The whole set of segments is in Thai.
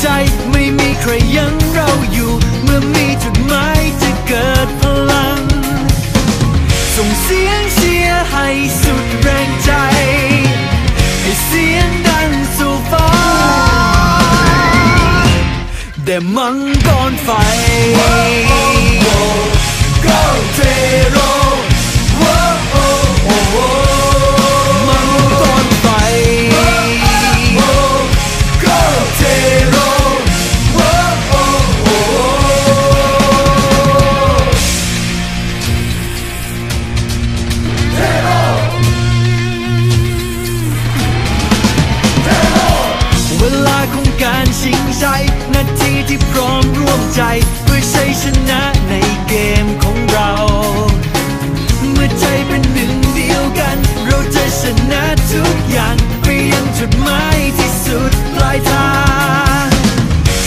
ใจไม่มีใครยังเราอยู่ เมื่อมีจุดหมายจะเกิดพลัง ส่งเสียงเชียร์ให้สุดแรงใจ ให้เสียงดังสู่ฟ้าแด่มังกรไฟ Go Zero ใจเพื่อใช้ชนะในเกมของเรา เมื่อใจเป็นหนึ่งเดียวกัน เราจะชนะทุกอย่างไปยังจุดหมายที่สุดปลายทาง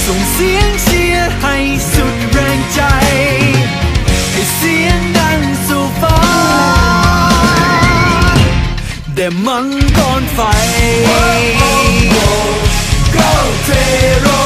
ส่งเสียงเชียร์ให้สุดแรงใจ ให้เสียงดังสู่ฟ้าเดมังกรไฟ Go Terror